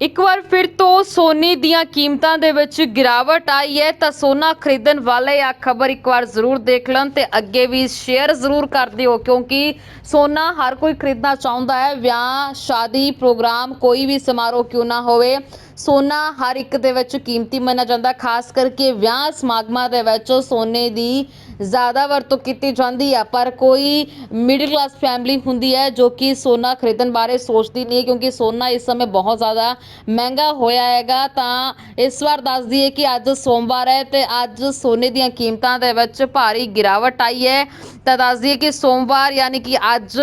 ਇੱਕ ਵਾਰ ਫਿਰ ਤੋਂ ਸੋਨੇ ਦੀਆਂ ਕੀਮਤਾਂ ਦੇ ਵਿੱਚ ਗਿਰਾਵਟ ਆਈ ਹੈ, ਤਾਂ ਸੋਨਾ ਖਰੀਦਣ ਵਾਲੇ ਆ ਖਬਰ ਇੱਕ ਵਾਰ ਜ਼ਰੂਰ ਦੇਖ ਲੈਣ ਤੇ ਅੱਗੇ ਵੀ ਸ਼ੇਅਰ ਜ਼ਰੂਰ ਕਰ ਦਿਓ, ਕਿਉਂਕਿ ਸੋਨਾ ਹਰ ਕੋਈ ਖਰੀਦਣਾ ਚਾਹੁੰਦਾ ਹੈ, ਵਿਆਹ, ਸ਼ਾਦੀ, ਪ੍ਰੋਗਰਾਮ, ਕੋਈ ਵੀ ਸਮਾਰੋਹ ਕਿਉਂ ਨਾ ਹੋਵੇ। ਸੋਨਾ ਹਰ ਇੱਕ ਦੇ ਵਿੱਚ ਕੀਮਤੀ ਮੰਨਿਆ ਜਾਂਦਾ, ਖਾਸ ਕਰਕੇ ਵਿਆਹ ਸਮਾਗਮਾਂ ਦੇ ਵਿੱਚ ਸੋਨੇ ਦੀ ਜ਼ਿਆਦਾ ਵਰਤੋਂ ਕੀਤੀ ਜਾਂਦੀ ਹੈ ਪਰ ਕੋਈ ਮਿਡਲ ਕਲਾਸ ਫੈਮਿਲੀ ਹੁੰਦੀ ਹੈ ਜੋ ਕਿ ਸੋਨਾ ਖਰੀਦਣ ਬਾਰੇ ਸੋਚਦੀ ਨਹੀਂ ਹੈ, ਕਿਉਂਕਿ ਸੋਨਾ ਇਸ ਸਮੇਂ ਬਹੁਤ ਜ਼ਿਆਦਾ ਮਹਿੰਗਾ ਹੋਇਆ ਹੈਗਾ। ਤਾਂ ਇਸ ਵਾਰ ਦੱਸ ਦਈਏ ਕਿ ਅੱਜ ਸੋਮਵਾਰ ਹੈ ਤੇ ਅੱਜ ਸੋਨੇ ਦੀਆਂ ਕੀਮਤਾਂ ਦੇ ਵਿੱਚ ਭਾਰੀ ਗਿਰਾਵਟ ਆਈ ਹੈ। ਤਾਂ ਦੱਸ ਦਈਏ ਕਿ ਸੋਮਵਾਰ ਯਾਨੀ ਕਿ ਅੱਜ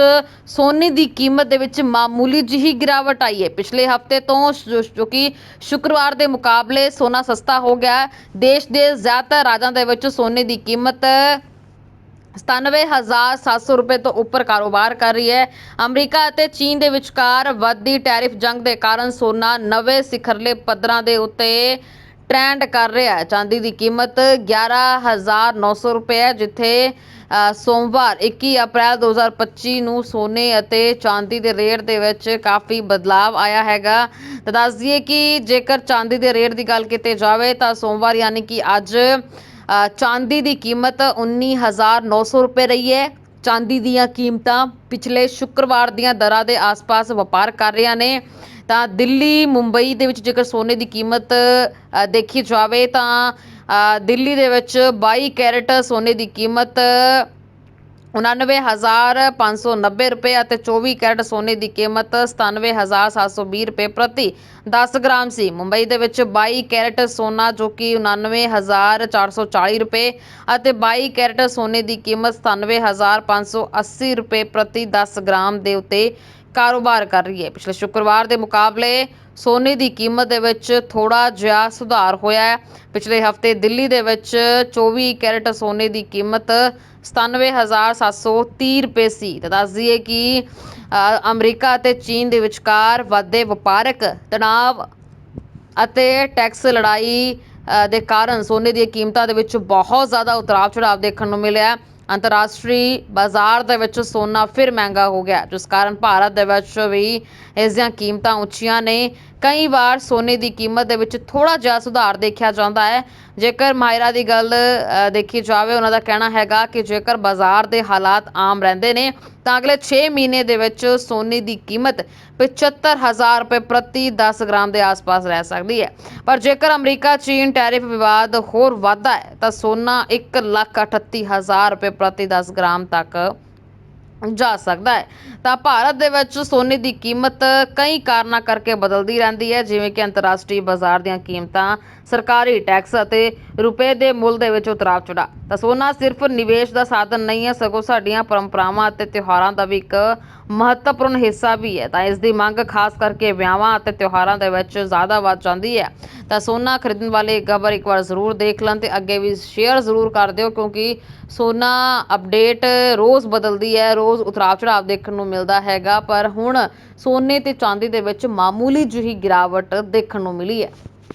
ਸੋਨੇ ਦੀ ਕੀਮਤ ਦੇ ਵਿੱਚ ਮਾਮੂਲੀ ਜਿਹੀ ਗਿਰਾਵਟ ਆਈ ਹੈ। ਪਿਛਲੇ ਹਫ਼ਤੇ ਤੋਂ ਜੋ ਕਿ ਸ਼ੁੱਕਰਵਾਰ ਦੇ ਮੁਕਾਬਲੇ ਸੋਨਾ ਸਸਤਾ ਹੋ ਗਿਆ ਦੇਸ਼ ਦੇ ਜ਼ਿਆਦਾਤਰ ਰਾਜਾਂ ਦੇ ਵਿੱਚ ਸੋਨੇ ਦੀ ਕੀਮਤ 97700 ਰੁਪਏ ਤੋਂ ਉੱਪਰ ਕਾਰੋਬਾਰ ਕਰ ਰਹੀ ਹੈ। ਅਮਰੀਕਾ ਅਤੇ ਚੀਨ ਦੇ ਵਿਚਕਾਰ ਵੱਧਦੀ ਟੈਰਿਫ ਜੰਗ ਦੇ ਕਾਰਨ ਸੋਨਾ ਨਵੇਂ ਸਿਖਰਲੇ ਪੱਧਰਾਂ ਦੇ ਉੱਤੇ ਟ੍ਰੈਂਡ ਕਰ ਰਿਹਾ ਹੈ। ਚਾਂਦੀ ਦੀ ਕੀਮਤ 11900 ਰੁਪਏ ਹੈ, ਜਿੱਥੇ ਸੋਮਵਾਰ 21 ਅਪ੍ਰੈਲ 2025 ਨੂੰ ਸੋਨੇ ਅਤੇ ਚਾਂਦੀ ਦੇ ਰੇਟ ਦੇ ਵਿੱਚ ਕਾਫੀ ਬਦਲਾਵ ਆਇਆ ਹੈਗਾ। ਤਾਂ ਦੱਸ ਦਈਏ ਕਿ ਜੇਕਰ ਚਾਂਦੀ ਦੇ ਰੇਟ ਦੀ ਗੱਲ ਕੀਤੀ ਜਾਵੇ, ਤਾਂ ਸੋਮਵਾਰ ਯਾਨੀ ਕਿ ਅੱਜ ਚਾਂਦੀ ਦੀ ਕੀਮਤ 19900 ਰੁਪਏ ਰਹੀ ਹੈ। ਚਾਂਦੀ ਦੀਆਂ ਕੀਮਤਾਂ ਪਿਛਲੇ ਸ਼ੁੱਕਰਵਾਰ ਦੀਆਂ ਦਰਾਂ ਦੇ ਆਸ-ਪਾਸ ਵਪਾਰ ਕਰ ਰਹੀਆਂ ਨੇ। ਤਾਂ ਦਿੱਲੀ, ਮੁੰਬਈ ਦੇ ਵਿੱਚ ਜੇਕਰ ਸੋਨੇ ਦੀ ਕੀਮਤ ਦੇਖੀ ਜਾਵੇ ਤਾਂ ਦਿੱਲੀ ਦੇ ਵਿੱਚ 22 ਕੈਰਟ ਸੋਨੇ ਦੀ ਕੀਮਤ 99590 ਰੁਪਏ ਅਤੇ 24 ਕੈਰਟ ਸੋਨੇ ਦੀ ਕੀਮਤ 97720 ਰੁਪਏ ਪ੍ਰਤੀ 10 ਗ੍ਰਾਮ ਸੀ। ਮੁੰਬਈ ਦੇ ਵਿੱਚ 22 ਕੈਰਟ ਸੋਨਾ ਜੋ ਕਿ 99440 ਰੁਪਏ ਅਤੇ 22 ਕੈਰਟ ਸੋਨੇ ਦੀ ਕੀਮਤ 97580 ਰੁਪਏ ਪ੍ਰਤੀ 10 ਗ੍ਰਾਮ ਦੇ ਉੱਤੇ ਕਾਰੋਬਾਰ ਕਰ ਰਹੀ ਹੈ। ਪਿਛਲੇ ਸ਼ੁੱਕਰਵਾਰ ਦੇ ਮੁਕਾਬਲੇ ਸੋਨੇ ਦੀ ਕੀਮਤ ਦੇ ਵਿੱਚ ਥੋੜਾ ਜਿਹਾ ਸੁਧਾਰ ਹੋਇਆ ਹੈ। ਪਿਛਲੇ ਹਫ਼ਤੇ ਦਿੱਲੀ ਦੇ ਵਿੱਚ 24 ਕੈਰਟ ਸੋਨੇ ਦੀ ਕੀਮਤ 97730 ਰੁਪਏ ਸੀ। ਤਾਂ ਦੱਸ ਦਈਏ ਕਿ ਅਮਰੀਕਾ ਅਤੇ ਚੀਨ ਦੇ ਵਿਚਕਾਰ ਵੱਧਦੇ ਵਪਾਰਕ ਤਣਾਅ ਅਤੇ ਟੈਕਸ ਲੜਾਈ ਦੇ ਕਾਰਨ ਸੋਨੇ ਦੀਆਂ ਕੀਮਤਾਂ ਦੇ ਵਿੱਚ ਬਹੁਤ ਜ਼ਿਆਦਾ ਉਤਰਾਅ ਚੜਾਅ ਦੇਖਣ ਨੂੰ ਮਿਲਿਆ ਅੰਤਰਰਾਸ਼ਟਰੀ ਬਾਜ਼ਾਰ ਦੇ ਵਿੱਚ ਸੋਨਾ ਫਿਰ ਮਹਿੰਗਾ ਹੋ ਗਿਆ, ਜਿਸ ਕਾਰਨ ਭਾਰਤ ਦੇ ਵਿੱਚ ਵੀ ਇਸ ਦੀਆਂ ਕੀਮਤਾਂ ਉੱਚੀਆਂ ਨੇ। ਕਈ ਵਾਰ ਸੋਨੇ ਦੀ ਕੀਮਤ ਦੇ ਵਿੱਚ ਥੋੜਾ ਜਿਹਾ ਸੁਧਾਰ ਦੇਖਿਆ ਜਾਂਦਾ ਹੈ। ਜੇਕਰ ਮਾਇਰਾ ਦੀ ਗੱਲ ਦੇਖੀ ਜਾਵੇ, ਉਹਨਾਂ ਦਾ ਕਹਿਣਾ ਹੈਗਾ ਕਿ ਜੇਕਰ ਬਾਜ਼ਾਰ ਦੇ ਹਾਲਾਤ ਆਮ ਰਹਿੰਦੇ ਨੇ, ਤਾਂ ਅਗਲੇ 6 ਮਹੀਨੇ ਦੇ ਵਿੱਚ ਸੋਨੇ ਦੀ ਕੀਮਤ 75000 ਰੁਪਏ ਪ੍ਰਤੀ 10 ਗ੍ਰਾਮ ਦੇ ਆਸ-ਪਾਸ ਰਹਿ ਸਕਦੀ ਹੈ। ਪਰ ਜੇਕਰ ਅਮਰੀਕਾ, ਚੀਨ ਟੈਰਿਫ ਵਿਵਾਦ ਹੋਰ ਵਧਦਾ ਹੈ, ਤਾਂ ਸੋਨਾ 138000 ਰੁਪਏ ਪ੍ਰਤੀ 10 ਗ੍ਰਾਮ ਤੱਕ ਜਾ ਸਕਦਾ ਹੈ। ਤਾਂ ਭਾਰਤ ਦੇ ਵਿੱਚ ਸੋਨੇ ਦੀ ਕੀਮਤ ਕਈ ਕਾਰਨਾਂ ਕਰਕੇ ਬਦਲਦੀ ਰਹਿੰਦੀ ਹੈ। ਜਿਵੇਂ ਕਿ ਅੰਤਰਰਾਸ਼ਟਰੀ ਬਾਜ਼ਾਰ ਦੀਆਂ ਕੀਮਤਾਂ, ਸਰਕਾਰੀ ਟੈਕਸ ਅਤੇ ਰੁਪਏ ਦੇ ਮੁੱਲ ਦੇ ਵਿੱਚ ਉਤਰਾਅ ਚੜਾਅ। ਤਾਂ ਸੋਨਾ ਸਿਰਫ ਨਿਵੇਸ਼ ਦਾ ਸਾਧਨ ਨਹੀਂ ਹੈ, ਸਗੋਂ ਸਾਡੀਆਂ ਪਰੰਪਰਾਵਾਂ ਅਤੇ ਤਿਉਹਾਰਾਂ ਦਾ ਵੀ ਇੱਕ ਮਹੱਤਵਪੂਰਨ ਹਿੱਸਾ ਵੀ ਹੈ। ਤਾਂ ਇਸ ਦੀ ਮੰਗ ਖਾਸ ਕਰਕੇ ਵਿਆਹਾਂ ਅਤੇ ਤਿਉਹਾਰਾਂ ਦੇ ਵਿੱਚ ਜ਼ਿਆਦਾ ਵੱਧ ਜਾਂਦੀ ਹੈ। ਤਾਂ ਸੋਨਾ ਖਰੀਦਣ ਵਾਲੇ ਖਬਰ ਇੱਕ ਵਾਰ ਜ਼ਰੂਰ ਦੇਖ ਲੈਣ ਤੇ ਅੱਗੇ ਵੀ ਸ਼ੇਅਰ ਜ਼ਰੂਰ ਕਰ ਦਿਓ, ਕਿਉਂਕਿ ਸੋਨਾ ਅਪਡੇਟ ਰੋਜ਼ ਬਦਲਦੀ ਹੈ ਰੋਜ਼ ਉਤਰਾਅ ਚੜਾਅ ਦੇਖਣ ਨੂੰ ਮਿਲਦਾ ਹੈਗਾ, ਪਰ ਹੁਣ ਸੋਨੇ ਤੇ ਚਾਂਦੀ ਦੇ ਵਿੱਚ ਮਾਮੂਲੀ ਜਿਹੀ ਗਿਰਾਵਟ ਦੇਖਣ ਨੂੰ ਮਿਲੀ ਹੈ।